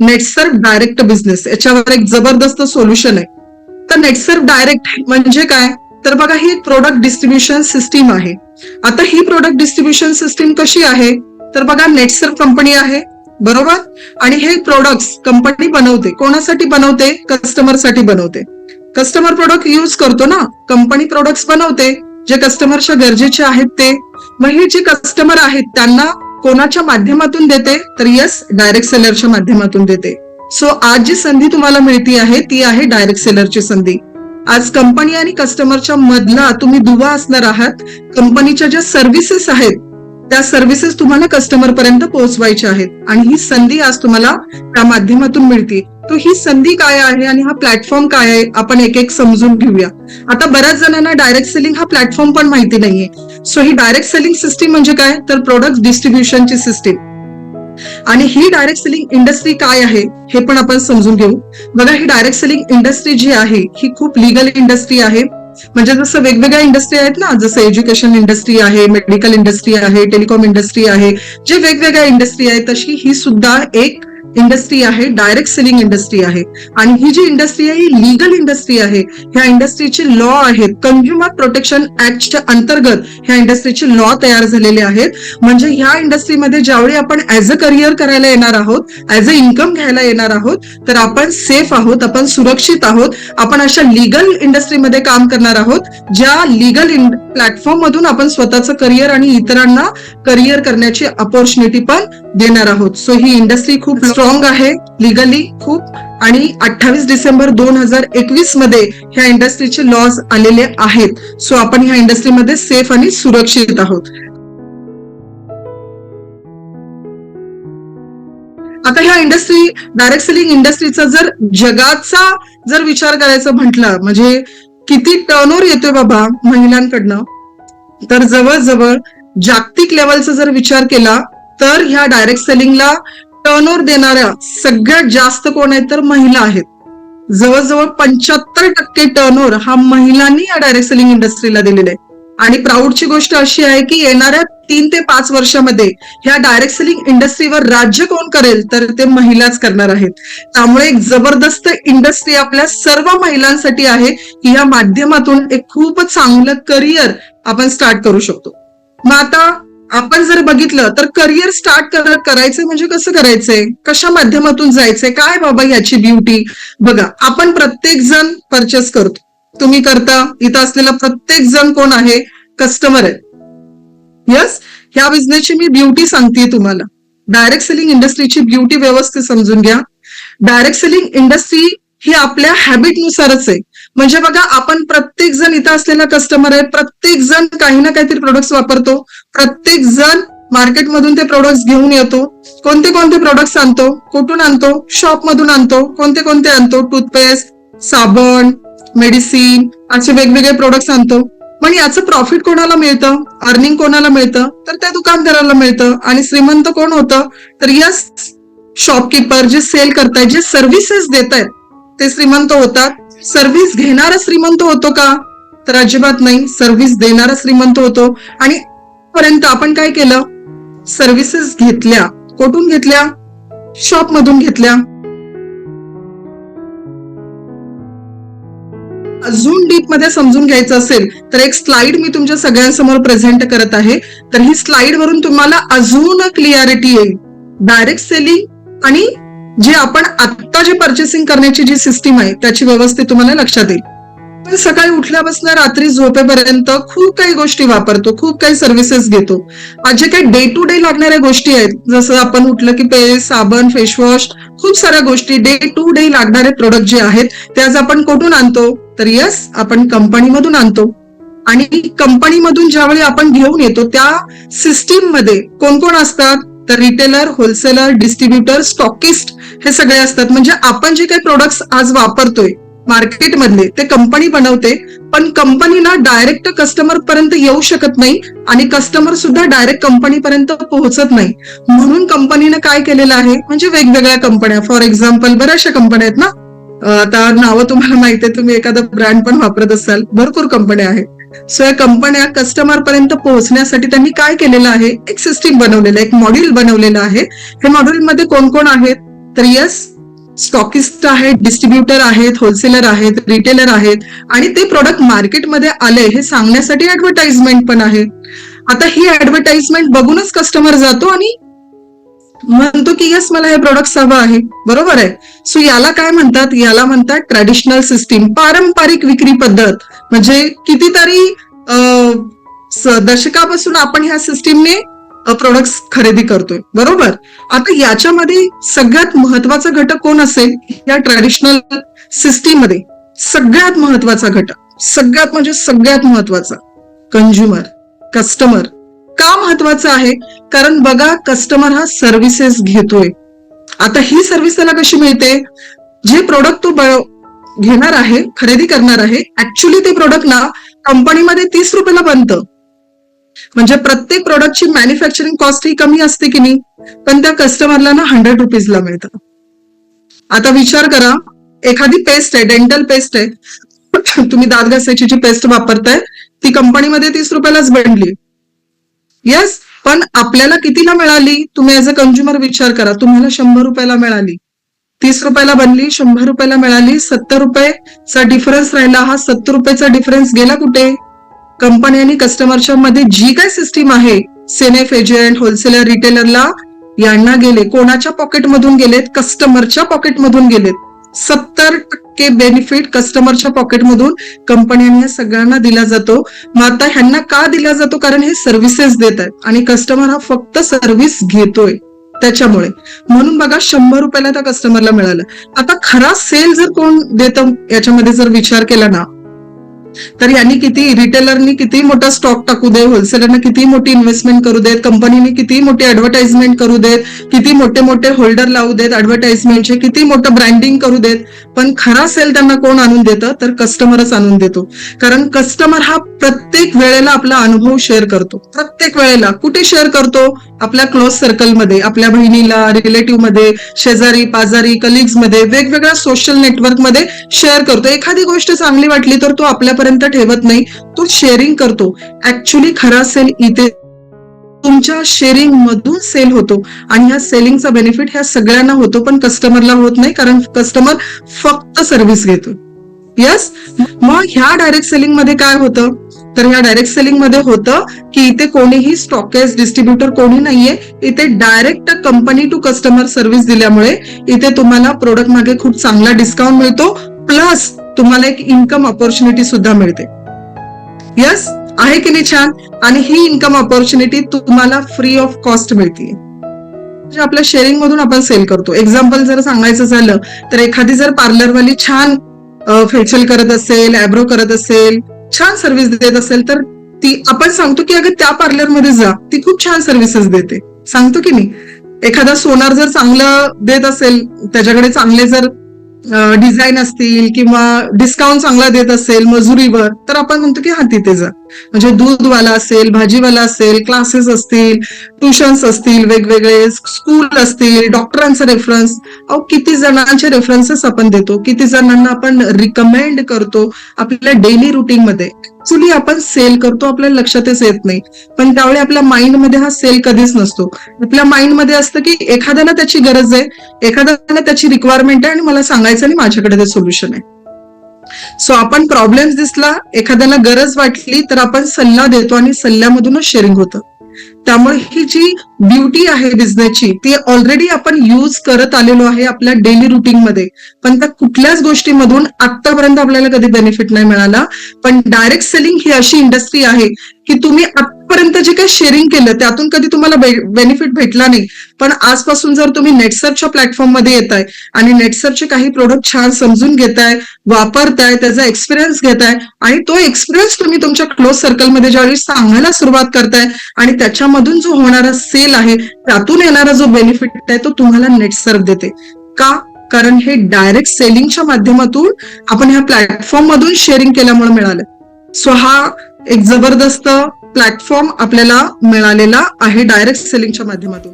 Netsurf direct business याच्यावर एक जबरदस्त सोल्युशन आहे. तर नेटसर्फ डायरेक्ट म्हणजे काय? तर बघा ही एक प्रोडक्ट डिस्ट्रीब्युशन सिस्टीम आहे. आता ही प्रोडक्ट डिस्ट्रीब्युशन सिस्टीम कशी आहे? तर बघा नेटसर्फ कंपनी आहे बरोबर? आणि हे प्रोडक्ट्स कंपनी बनवते. कोणासाठी बनवते? कस्टमरसाठी बनवते. कस्टमर प्रोडक्ट युज करतो ना? कंपनी प्रोडक्ट्स बनवते. जे कस्टमरच्या गरजेचे आहेत ते. मग हे जे कस्टमर आहेत त्यांना कोणाच्या माध्यमातून देते तर यस डायरेक्ट सेलरच्या माध्यमातून देते. सो आज जी संधी तुम्हाला मिळती आहे ती आहे डायरेक्ट सेलरची संधी. आज कंपनी आणि कस्टमरच्या मधला तुम्ही दुवा असणार आहात कंपनीच्या ज्या सर्व्हिसेस आहेत त्या सर्व्हिसेस तुम्हाला कस्टमर पर्यंत पोहोचवायच्या आहेत. आणि ही संधी आज तुम्हाला त्या माध्यमातून मिळते. तो ही संधी काय आहे आणि हा प्लॅटफॉर्म काय आहे? आपण एक एक समजून घेऊया. आता बऱ्याच जणांना डायरेक्ट सेलिंग हा प्लॅटफॉर्म पण माहिती नाहीये. सो ही डायरेक्ट सेलिंग सिस्टीम म्हणजे काय? तर प्रोडक्ट डिस्ट्रीब्युशनची सिस्टीम आणि ही डायरेक्ट सेलिंग इंडस्ट्री काय आहे हे पण आपण समजून घेऊ. बघा ही डायरेक्ट सेलिंग इंडस्ट्री जी आहे ही खूप लिगल इंडस्ट्री आहे. म्हणजे जसं वेगवेगळ्या इंडस्ट्री आहेत ना जसं एज्युकेशन इंडस्ट्री आहे मेडिकल इंडस्ट्री आहे टेलिकॉम इंडस्ट्री आहे जे वेगवेगळ्या इंडस्ट्री आहे तशी ही सुद्धा एक इंडस्ट्री आहे डायरेक्ट सेलिंग इंडस्ट्री आहे. आणि ही जी इंडस्ट्री आहे ही लिगल इंडस्ट्री आहे. ह्या इंडस्ट्रीचे लॉ आहेत. कंझ्युमर प्रोटेक्शन ऍक्टच्या अंतर्गत ह्या इंडस्ट्रीचे लॉ तयार झालेले आहेत. म्हणजे ह्या इंडस्ट्रीमध्ये ज्यावेळी आपण ऍज अ करिअर करायला येणार आहोत ऍज अ इन्कम घ्यायला येणार आहोत तर आपण सेफ आहोत आपण सुरक्षित आहोत. आपण अशा लिगल इंडस्ट्रीमध्ये काम करणार आहोत ज्या लिगल प्लॅटफॉर्म मधून आपण स्वतःचं करिअर आणि इतरांना करिअर करण्याची अपॉर्च्युनिटी पण देणार आहोत. सो ही इंडस्ट्री खूप स्ट्रॉंग आहे लिगली खूप. आणि अठ्ठावीस डिसेंबर दोन हजार एकवीसमध्ये ह्या इंडस्ट्रीचे लॉज आलेले आहेत. सो आपण ह्या इंडस्ट्रीमध्ये सेफ आणि सुरक्षित आहोत. आता ह्या इंडस्ट्री डायरेक्ट सेलिंग इंडस्ट्रीचा जर जगाचा जर विचार करायचा म्हटला म्हणजे किती टर्नओव्हर येतोय बाबा महिलांकडनं तर जवळजवळ जागतिक लेवलचा जर विचार केला तर ह्या डायरेक्ट सेलिंगला टर्नओव्हर देणाऱ्या सगळ्यात जास्त कोण आहेत तर महिला आहेत. जवळजवळ पंच्याहत्तर टक्के टर्नओव्हर हा महिलांनी या डायरेक्ट सेलिंग इंडस्ट्रीला दिलेला आहे. आणि प्राऊडची गोष्ट अशी आहे की येणाऱ्या तीन ते पाच वर्षामध्ये ह्या डायरेक्ट सेलिंग इंडस्ट्रीवर राज्य कोण करेल तर ते महिलाच करणार आहेत. त्यामुळे एक जबरदस्त इंडस्ट्री आपल्या सर्व महिलांसाठी आहे की या माध्यमातून एक खूप चांगलं करिअर आपण स्टार्ट करू शकतो. मग आता आपण जर बघितलं तर करिअर स्टार्ट करायचं म्हणजे कसं करायचंय? कशा माध्यमातून जायचंय? काय बाबा याची ब्युटी बघा आपण प्रत्येक जण परचेस करतो. तुम्ही करता इथं असलेला प्रत्येक जण कोण आहे? कस्टमर आहे. यस ह्या बिझनेसची मी ब्युटी सांगते तुम्हाला. डायरेक्ट सेलिंग इंडस्ट्रीची ब्युटी व्यवस्थित समजून घ्या. डायरेक्ट सेलिंग इंडस्ट्री ही आपल्या हॅबिटनुसारच आहे. म्हणजे बघा आपण प्रत्येक जण इथं असलेला कस्टमर आहे प्रत्येक जण काही ना काहीतरी प्रोडक्ट्स वापरतो प्रत्येक जण मार्केटमधून ते प्रोडक्ट्स घेऊन येतो कोणते कोणते प्रोडक्ट्स आणतो कुठून आणतो शॉपमधून आणतो कोणते कोणते आणतो टूथपेस्ट साबण मेडिसिन असे वेगवेगळे प्रोडक्ट्स आणतो. पण याचं प्रॉफिट कोणाला मिळतं? अर्निंग कोणाला मिळतं? तर त्या दुकानदाराला मिळतं. आणि श्रीमंत कोण होतं? तर या शॉपकीपर जे सेल करतायत जे सर्व्हिसेस देत आहेत ते श्रीमंत होतात? सर्व्हिस घेणारा श्रीमंत होतो का? तर अजिबात नाही. सर्व्हिस देणारा श्रीमंत होतो. आणि पर्यंत आपण काय केलं? सर्व्हिसेस घेतल्या. कोठून घेतल्या? शॉप मधून घेतल्या. अजून डीपमध्ये समजून घ्यायचं असेल तर एक स्लाइड मी तुमच्या सगळ्यांसमोर प्रेझेंट करत आहे. तर ही स्लाइड वरून तुम्हाला अजून क्लिअरिटी येईल. डायरेक्ट सेलिंग आणि जी आपण आता जी पर्चेसिंग करण्याची जी सिस्टीम आहे त्याची व्यवस्थित तुम्हाला लक्षात येईल. सकाळी उठल्यापासून रात्री झोपेपर्यंत खूप काही गोष्टी वापरतो खूप काही सर्व्हिसेस घेतो. आज जे काही डे टू डे लागणाऱ्या गोष्टी आहेत जसं आपण उठलं की पेस्ट साबण फेसवॉश खूप साऱ्या गोष्टी डे टू डे लागणारे प्रोडक्ट जे आहेत ते आज आपण कुठून आणतो? तर यस आपण कंपनीमधून आणतो. आणि कंपनीमधून ज्यावेळी आपण घेऊन येतो त्या सिस्टीममध्ये कोण कोण असतात? तर रिटेलर होलसेलर डिस्ट्रीब्युटर स्टॉकिस्ट हे सगळे असतात. म्हणजे आपण जे काही प्रोडक्ट्स आज वापरतोय मार्केटमधले ते कंपनी बनवते पण कंपनी ना डायरेक्ट कस्टमर पर्यंत येऊ शकत नाही आणि कस्टमर सुद्धा डायरेक्ट कंपनी पर्यंत पोहोचत नाही. म्हणून कंपनीनं काय केलेलं आहे? म्हणजे वेगवेगळ्या कंपन्या फॉर एक्झाम्पल बऱ्याचशा कंपन्या आहेत ना? आता नावं तुम्हाला माहिती आहे तुम्ही एखादा ब्रँड पण वापरत असाल. भरपूर कंपन्या आहेत. सो या कंपन्या कस्टमर पर्यंत पोहोचण्यासाठी त्यांनी काय केलेलं आहे? एक सिस्टीम बनवलेलं आहे एक मॉड्यूल बनवलेलं आहे. हे मॉड्यूल मध्ये कोण कोण आहेत? तर यस स्टॉकिस्ट आहेत डिस्ट्रीब्युटर आहेत होलसेलर आहेत रिटेलर आहेत. आणि ते प्रोडक्ट मार्केटमध्ये आले हे सांगण्यासाठी ऍडव्हर्टाइजमेंट पण आहे. आता ही ऍडव्हर्टाइजमेंट बघूनच कस्टमर जातो आणि म्हणतो की यस मला हे प्रोडक्ट हवं आहे. बरोबर आहे. सो याला काय म्हणतात? याला म्हणतात ट्रॅडिशनल सिस्टीम पारंपरिक विक्री पद्धत. म्हणजे कितीतरी दशकापासून आपण ह्या सिस्टीमने प्रोडक्ट खरेदी करतोय. बरोबर? आता याच्यामध्ये सगळ्यात महत्त्वाचा घटक कोण असेल? या ट्रॅडिशनल सिस्टीममध्ये. सगळ्यात महत्त्वाचा घटक. सगळ्यात म्हणजे सगळ्यात महत्त्वाचा. कंझ्युमर कस्टमर का महत्वाचं आहे? कारण बघा कस्टमर हा सर्व्हिसेस घेतोय. आता ही सर्व्हिस त्याला कशी मिळते? जे प्रोडक्ट तो ब- घेणार आहे खरेदी करणार आहे ऍक्च्युली ते प्रोडक्ट ना कंपनीमध्ये तीस रुपयाला बनतं. म्हणजे प्रत्येक प्रोडक्टची मॅन्युफॅक्चरिंग कॉस्ट ही कमी असते की नाही? पण त्या कस्टमरला ना हंड्रेड रुपीजला मिळतं. आता विचार करा एखादी पेस्ट आहे डेंटल पेस्ट आहे. तुम्ही दात घासायची जी पेस्ट वापरताय ती कंपनीमध्ये तीस रुपयालाच बनली. येस पण आपल्याला कितीला मिळाली? तुम्ही ऍज अ कंझ्युमर विचार करा. तुम्हाला शंभर रुपयाला मिळाली. तीस रुपयाला बनली शंभर रुपयाला मिळाली. सत्तर रुपयेचा डिफरन्स राहिला. हा सत्तर रुपयेचा डिफरन्स गेला कुठे? कंपनी आणि कस्टमरच्या मध्ये जी काय सिस्टीम आहे सेनेफ एजंट होलसेलर रिटेलरला यांना गेले. कोणाच्या पॉकेटमधून गेलेत? कस्टमरच्या पॉकेटमधून गेलेत. सत्तर टक्के बेनिफिट कस्टमरच्या पॉकेटमधून कंपन्यांना सगळ्यांना दिला जातो. मग आता ह्यांना का दिला जातो? कारण हे सर्व्हिसेस देत आहेत. आणि कस्टमर हा फक्त सर्व्हिस घेतोय त्याच्यामुळे. म्हणून बघा शंभर रुपयाला त्या कस्टमरला मिळालं. आता खरा सेल जर कोण देतं याच्यामध्ये जर विचार केला ना तर यांनी किती रिटेलरनी किती मोठा स्टॉक टाकू दे होलसेलरने किती मोठी इन्व्हेस्टमेंट करू देत कंपनीने किती मोठी ऍडव्हर्टाइजमेंट करू देत किती मोठे मोठे होल्डर लावू देत ऍडव्हर्टाइजमेंटचे किती मोठं ब्रँडिंग करू देत. पण खरा सेल त्यांना कोण आणून देतं? तर कस्टमरच आणून देतो. कारण कस्टमर हा प्रत्येक वेळेला आपला अनुभव शेअर करतो. प्रत्येक वेळेला कुठे शेअर करतो? आपल्या क्लोज सर्कलमध्ये आपल्या बहिणीला रिलेटिव्हमध्ये शेजारी पाजारी कलिग्समध्ये वेगवेगळ्या सोशल नेटवर्कमध्ये शेअर करतो. एखादी गोष्ट चांगली वाटली तर तो आपल्या आपल्यापर्यंत ठेवत नाही तो शेअरिंग करतो. ऍक्च्युली खरा सेल इथे तुमच्या शेअरिंग मधून सेल होतो. आणि ह्या सेलिंगचा बेनिफिट ह्या सगळ्यांना होतो पण कस्टमरला होत नाही कारण कस्टमर फक्त सर्व्हिस घेतो यस मग ह्या डायरेक्ट सेलिंगमध्ये काय होतं? तर ह्या डायरेक्ट सेलिंगमध्ये होतं की इथे कोणीही स्टॉकेज डिस्ट्रीब्युटर कोणी नाहीये. इथे direct company to customer service दिल्यामुळे इथे तुम्हाला प्रोडक्ट मागे खूप चांगला डिस्काउंट मिळतो. प्लस तुम्हाला एक इन्कम ऑपॉर्च्युनिटी सुद्धा मिळते. यस आहे की नाही छान? आणि ही इन्कम ऑपॉर्च्युनिटी तुम्हाला फ्री ऑफ कॉस्ट मिळते. म्हणजे आपल्या शेअरिंग मधून आपण सेल करतो. एक्झाम्पल जर सांगायचं झालं तर एखादी जर पार्लरवाली छान फेशियल करत असेल एब्रो करत असेल छान सर्व्हिस देत असेल तर ती आपण सांगतो की अगं त्या पार्लरमध्ये जा ती खूप छान सर्व्हिसेस देते. सांगतो की नाही? एखादा सोनार जर चांगलं देत असेल त्याच्याकडे चांगले जर डिझाईन असतील किंवा डिस्काउंट चांगला देत असेल मजुरीवर तर आपण म्हणतो की हा तिथे जा. म्हणजे दूधवाला असेल भाजीवाला असेल क्लासेस असतील ट्युशन्स असतील वेगवेगळे स्कूल असतील डॉक्टरांचा रेफरन्स अहो किती जणांचे रेफरन्सेस आपण देतो किती जणांना आपण रिकमेंड करतो आपल्या डेली रुटीन मध्ये. ऍक्च्युली आपण सेल करतो आपल्याला लक्षातच येत नाही. पण त्यावेळी आपल्या माइंडमध्ये हा सेल कधीच नसतो. आपल्या माइंडमध्ये असतं की एखाद्याला त्याची गरज आहे एखाद्याला त्याची रिक्वायरमेंट आहे आणि मला सांगायचं आणि माझ्याकडे ते सोल्युशन आहे. सो आपण प्रॉब्लेम दिसला एखाद्याला गरज वाटली तर आपण सल्ला देतो आणि सल्ल्यामधूनच शेअरिंग होतं. त्यामुळे ही जी ब्युटी आहे बिझनेसची ती ऑलरेडी आपण यूज करत आलेलो आहे आपल्या डेली रुटीन मध्ये. पण त्या कुठल्याच गोष्टीमधून आतापर्यंत आपल्याला कधी बेनिफिट नाही मिळाला. पण डायरेक्ट सेलिंग ही अशी इंडस्ट्री आहे की तुम्ही आतापर्यंत जे काही शेअरिंग केलं त्यातून कधी तुम्हाला बेनिफिट भेटला नाही. पण आजपासून जर तुम्ही नेटसर्चच्या प्लॅटफॉर्ममध्ये येताय आणि नेटसर्चचे काही प्रोडक्ट छान समजून घेताय वापरताय त्याचा एक्सपिरियन्स घेताय आणि तो एक्सपिरियन्स तुम्ही तुमच्या क्लोज सर्कलमध्ये ज्यावेळी सांगायला सुरुवात करताय आणि त्याच्यामधून जो होणारा सेल आहे त्यातून येणारा जो बेनिफिट आहे तो तुम्हाला नेटसर्व देते. का? कारण हे डायरेक्ट सेलिंगच्या माध्यमातून आपण ह्या प्लॅटफॉर्म मधून शेअरिंग केल्यामुळे मिळालं. सो हा एक जबरदस्त प्लॅटफॉर्म आपल्याला मिळालेला आहे डायरेक्ट सेलिंगच्या माध्यमातून.